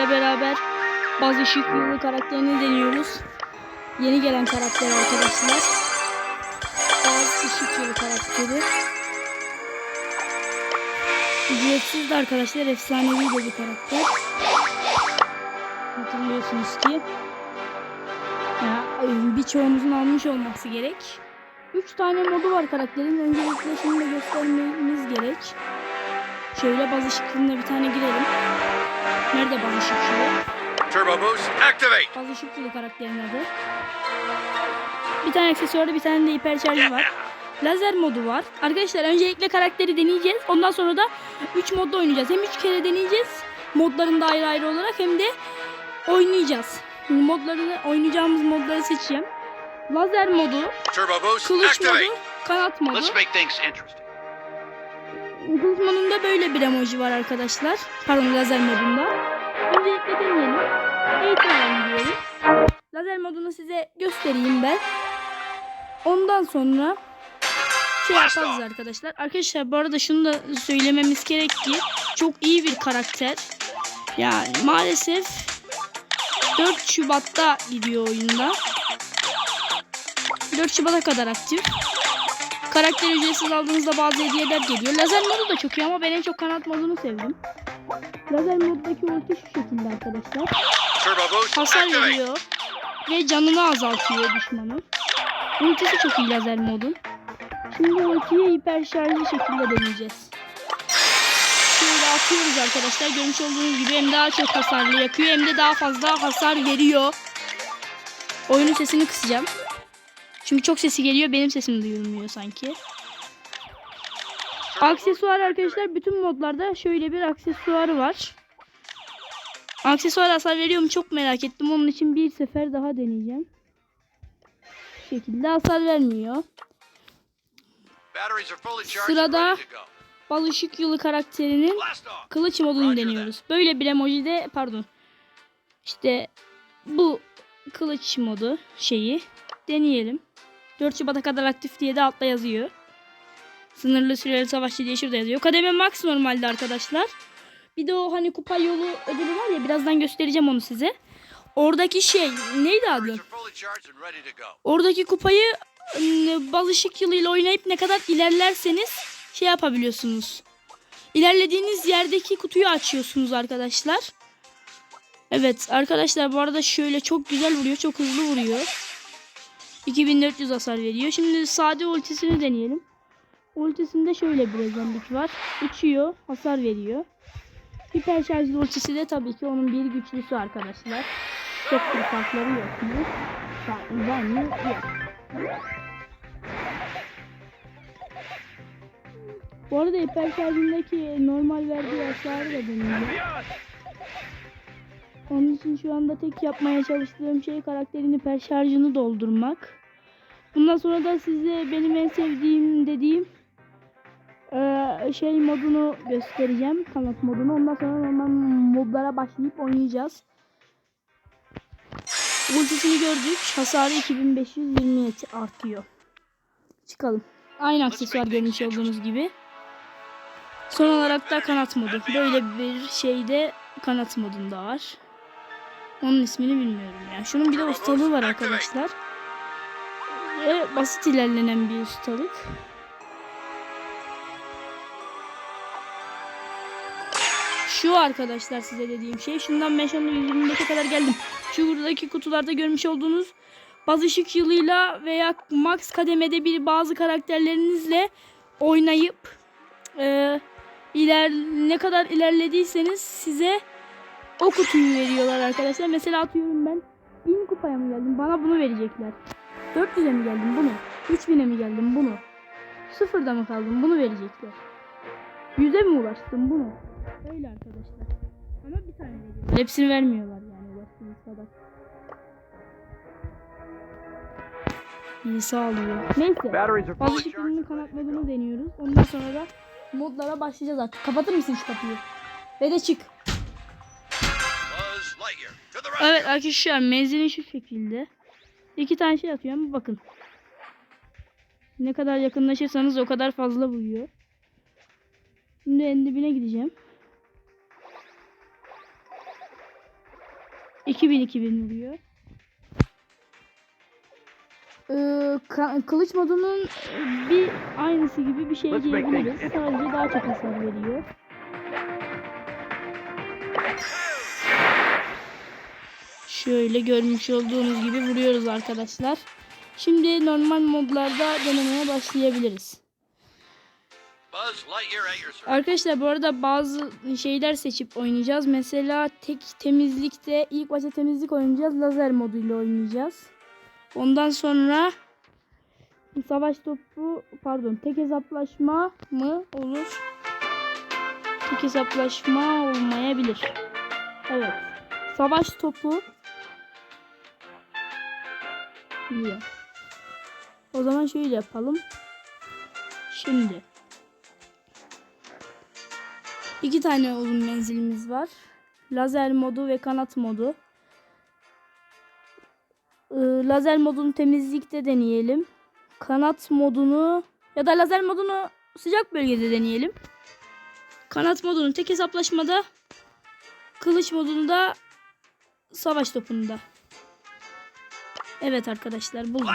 sizlerle beraber Baz Işık Yılı karakterini deniyoruz. Yeni gelen karakter arkadaşlar. Baz Işık Yılı karakteri. Ücretsiz de arkadaşlar efsanevi de bir karakter. Hatırlıyorsunuz ki. Ya, birçoğumuzun almış olması gerek. 3 tane modu var karakterin. Öncelikle şunu göstermemiz gerek. Şöyle baz ışıklığına bir tane girelim. Nerede baz ışıklığı? Turbo boost, activate. Baz ışıklığı karakterin adı. Bir tane aksesuarı bir tane de hiper şarjı var. Lazer modu var. Arkadaşlar öncelikle karakteri deneyeceğiz. Ondan sonra da 3 modda oynayacağız. Hem 3 kere deneyeceğiz. Modlarında ayrı ayrı olarak hem de oynayacağız. Modlarını oynayacağımız modları seçeceğim. Lazer modu, Turbo boost, kılıç modu, activate. kanat modu. Let's make things interesting. Kılıç modunda böyle bir emoji var arkadaşlar. Pardon lazer modunda. Öncelikle deneyelim. Eğitim alanı diyelim. Lazer modunu size göstereyim ben. Ondan sonra şey yaparız arkadaşlar. Arkadaşlar bu arada şunu da söylememiz gerek ki çok iyi bir karakter. Yani maalesef 4 Şubat'ta gidiyor oyunda. 4 Şubat'a kadar aktif. Karakter ücretsiz aldığınızda bazı hediyeler geliyor. Lazer modu da çok iyi ama ben en çok kanat modunu sevdim. Lazer moddaki ulti şu şekilde arkadaşlar. Hasar veriyor ve canını azaltıyor düşmanın. Ultisi çok iyi lazer modun. Şimdi ultiyi hiper şarjlı şekilde deneyeceğiz. Şöyle atıyoruz arkadaşlar. Görmüş olduğunuz gibi hem daha çok hasarlı yakıyor hem de daha fazla hasar veriyor. Oyunun sesini kısacağım. Çünkü çok sesi geliyor. Benim sesim duyulmuyor sanki. Aksesuar arkadaşlar bütün modlarda şöyle bir aksesuarı var. Aksesuar hasar veriyor mu çok merak ettim. Onun için bir sefer daha deneyeceğim. Bu şekilde hasar vermiyor. Sırada-. Bal ışık yılı karakterinin kılıç modunu deniyoruz. Böyle bir emoji de pardon. İşte bu kılıç modu şeyi deneyelim. 4 Şubat'a kadar aktif diye de altta yazıyor. Sınırlı süreli savaşçı diye şurada yazıyor. Kademe max normalde arkadaşlar. Bir de o hani kupa yolu ödülü var ya birazdan göstereceğim onu size. Oradaki şey neydi adı? Oradaki kupayı ıı, bal ışık yılıyla oynayıp ne kadar ilerlerseniz şey yapabiliyorsunuz. İlerlediğiniz yerdeki kutuyu açıyorsunuz arkadaşlar. Evet arkadaşlar bu arada şöyle çok güzel vuruyor. Çok hızlı vuruyor. 2400 hasar veriyor. Şimdi sade ultisini deneyelim. Ultisinde şöyle bir özellik var. Uçuyor. Hasar veriyor. Hiper şarjlı ultisi de tabii ki onun bir güçlüsü arkadaşlar. Çok bir farkları yok? Var mı? Yok. Bu arada hiper şarjındaki normal verdiği hasarı da deneyeceğim. Onun için şu anda tek yapmaya çalıştığım şey karakterin hiper şarjını doldurmak. Bundan sonra da size benim en sevdiğim dediğim eee, şey modunu göstereceğim. Kanat modunu. Ondan sonra normal modlara başlayıp oynayacağız. Ultisini gördük. Hasarı 2520'ye artıyor. Çıkalım. Aynı aksesuar görmüş olduğunuz gibi. Son olarak da kanat modu. Böyle bir şeyde kanat modunda var. Onun ismini bilmiyorum ya. Şunun bir de ustalığı var arkadaşlar. Ve basit ilerlenen bir ustalık. Şu arkadaşlar size dediğim şey. Şundan ben şu anda 125'e kadar geldim. Şu buradaki kutularda görmüş olduğunuz baz ışık yılıyla veya max kademede bir bazı karakterlerinizle oynayıp e, iler ne kadar ilerlediyseniz size o kutuyu veriyorlar arkadaşlar. Mesela atıyorum ben 1000 kupaya mı geldim? Bana bunu verecekler. 400'e mi geldim? Bunu. 3000'e mi geldim? Bunu. Sıfırda mı kaldım? Bunu verecekler. 100'e mi ulaştım? Bunu. Öyle arkadaşlar. Ama bir tane veriyorlar. Hepsini vermiyorlar yani ulaştığınız kadar. İyi sağlıyor. Neyse. Bazı fully charged şıklarının and kanat ready to modunu go. deniyoruz. Ondan sonra da modlara başlayacağız artık. Kapatır mısın şu kapıyı? Ve de çık. Evet arkadaşlar menzili şu şekilde. İki tane şey atıyor ama bakın. Ne kadar yakınlaşırsanız o kadar fazla vuruyor. Şimdi en dibine gideceğim. 2000 2000 vuruyor. Ee, kılıç modunun bir aynısı gibi bir şey diyebiliriz. Sadece daha çok hasar veriyor. Şöyle görmüş olduğunuz gibi vuruyoruz arkadaşlar. Şimdi normal modlarda denemeye başlayabiliriz. Arkadaşlar bu arada bazı şeyler seçip oynayacağız. Mesela tek temizlikte ilk başta temizlik oynayacağız. Lazer moduyla oynayacağız. Ondan sonra savaş topu pardon tek hesaplaşma mı olur? Tek hesaplaşma olmayabilir. Evet. Savaş topu diyor. O zaman şöyle yapalım. Şimdi İki tane uzun menzilimiz var. Lazer modu ve kanat modu. Ee, lazer modunu temizlikte deneyelim. Kanat modunu ya da lazer modunu sıcak bölgede deneyelim. Kanat modunu tek hesaplaşmada. Kılıç modunu da savaş topunda. Evet arkadaşlar buldum.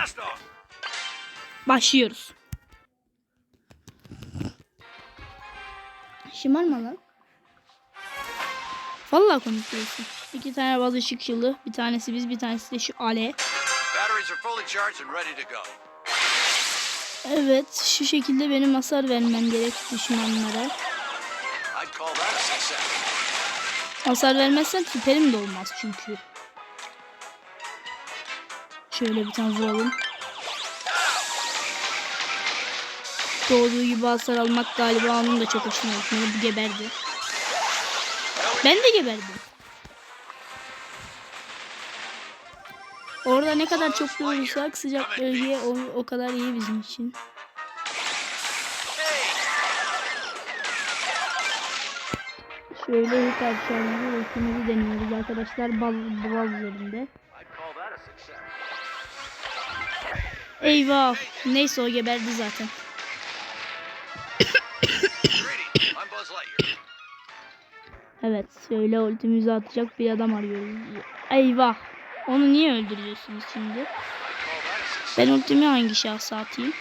Başlıyoruz. Şımarma lan. Vallahi değilsin. İki tane bazı ışık yılı. Bir tanesi biz bir tanesi de şu Ale. Evet şu şekilde benim hasar vermem gerek düşmanlara. Hasar vermezsen süperim de olmaz çünkü. Şöyle bir tane vuralım. Doğduğu gibi hasar almak galiba onun da çok hoşuna gitmedi. Bu geberdi. Ben de geberdim. Orada ne kadar çok vurursak sıcak bölge o, o kadar iyi bizim için. Şöyle yukarı şarjı ultimizi deniyoruz arkadaşlar bal, bal üzerinde. Eyvah. Neyse o geberdi zaten. Evet şöyle ultimizi atacak bir adam arıyoruz. Eyvah. Onu niye öldürüyorsunuz şimdi? Ben ultimi hangi şahsa atayım?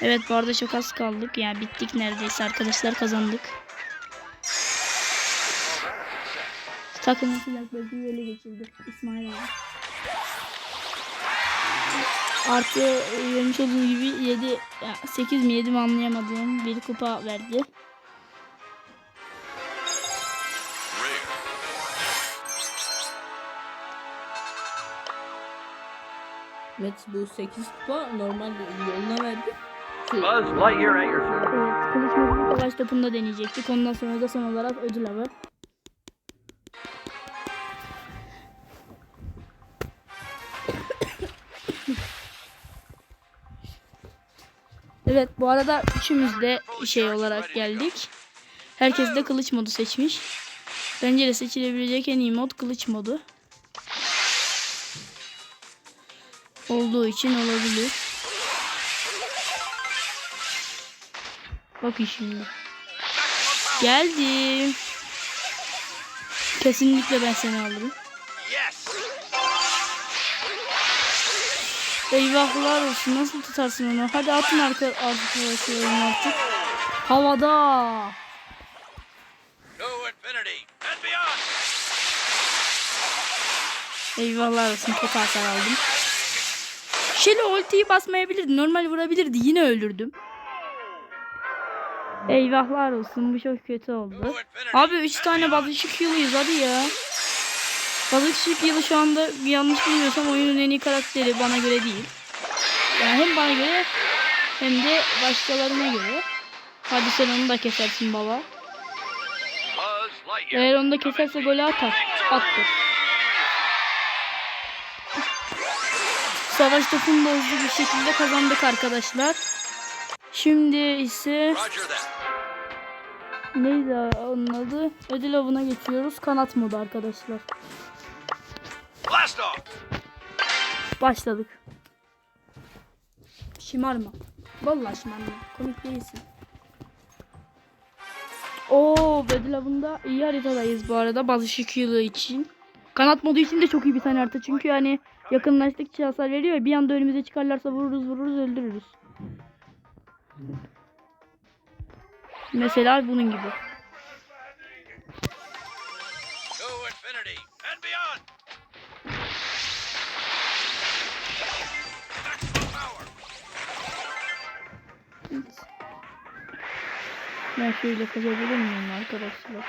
Evet bu arada çok az kaldık. Yani bittik neredeyse arkadaşlar kazandık. Takımın silah bölgeyi ele geçirdi. İsmail abi. Artı e, görmüş olduğunuz gibi 7 ya 8 mi 7 mi anlayamadığım bir kupa verdi. Evet bu 8 kupa normal yoluna verdik. Buzz Lightyear at your service. Evet kılıç modunu savaş topunda deneyecektik. Ondan sonra da son olarak ödül avı. Evet bu arada üçümüz de şey olarak geldik. Herkes de kılıç modu seçmiş. Bence de seçilebilecek en iyi mod kılıç modu. Olduğu için olabilir. Bakın şimdi. Geldim. Kesinlikle ben seni alırım. Eyvahlar olsun. Nasıl tutarsın onu? Hadi atın arka arkadaşlarım artık. Havada. Eyvahlar olsun. Çok hasar aldım. Şöyle ultiyi basmayabilirdi. Normal vurabilirdi. Yine öldürdüm. Eyvahlar olsun. Bu çok kötü oldu. Abi 3 tane bazışık yılıyız hadi ya. Bazışık yılı şu anda yanlış bilmiyorsam oyunun en iyi karakteri bana göre değil. Yani hem bana göre hem de başkalarına göre. Hadi sen onu da kesersin baba. Eğer onu da keserse golü atar. Attı. Savaş topunu da hızlı bir şekilde kazandık arkadaşlar. Şimdi ise neydi onun adı? Ödül avına geçiyoruz. Kanat modu arkadaşlar. Off. Başladık. Şımarma. Vallahi şımarma. Komik değilsin. Oo ödül avında iyi haritadayız bu arada. Bazı şık yılı için. Kanat modu için de çok iyi bir tane harita. Çünkü hani yakınlaştıkça hasar veriyor. Bir anda önümüze çıkarlarsa vururuz vururuz öldürürüz. Mesela bunun gibi. Ben şöyle kaçabilir miyim arkadaşlar?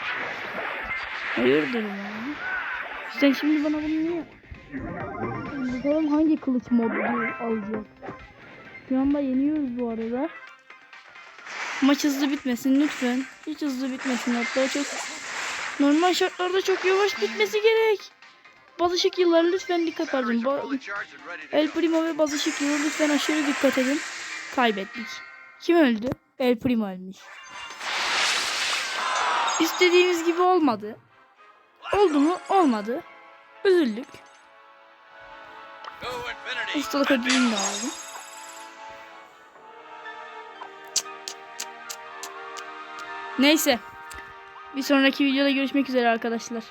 Hayırdır ya? Sen şimdi bana bunu niye? Bakalım hangi kılıç modu alacak. Şu anda yeniyoruz bu arada. Maç hızlı bitmesin lütfen. Hiç hızlı bitmesin hatta çok normal şartlarda çok yavaş bitmesi gerek. Bazışık yıllar lütfen dikkat pardon. Ba- El Primo ve Bazışık yılı lütfen aşırı dikkat edin. Kaybettik. Kim öldü? El Primo ölmüş. İstediğimiz gibi olmadı. Oldu mu? Olmadı. Üzüldük. Ustalık ödülünü de aldım. Neyse. Bir sonraki videoda görüşmek üzere arkadaşlar.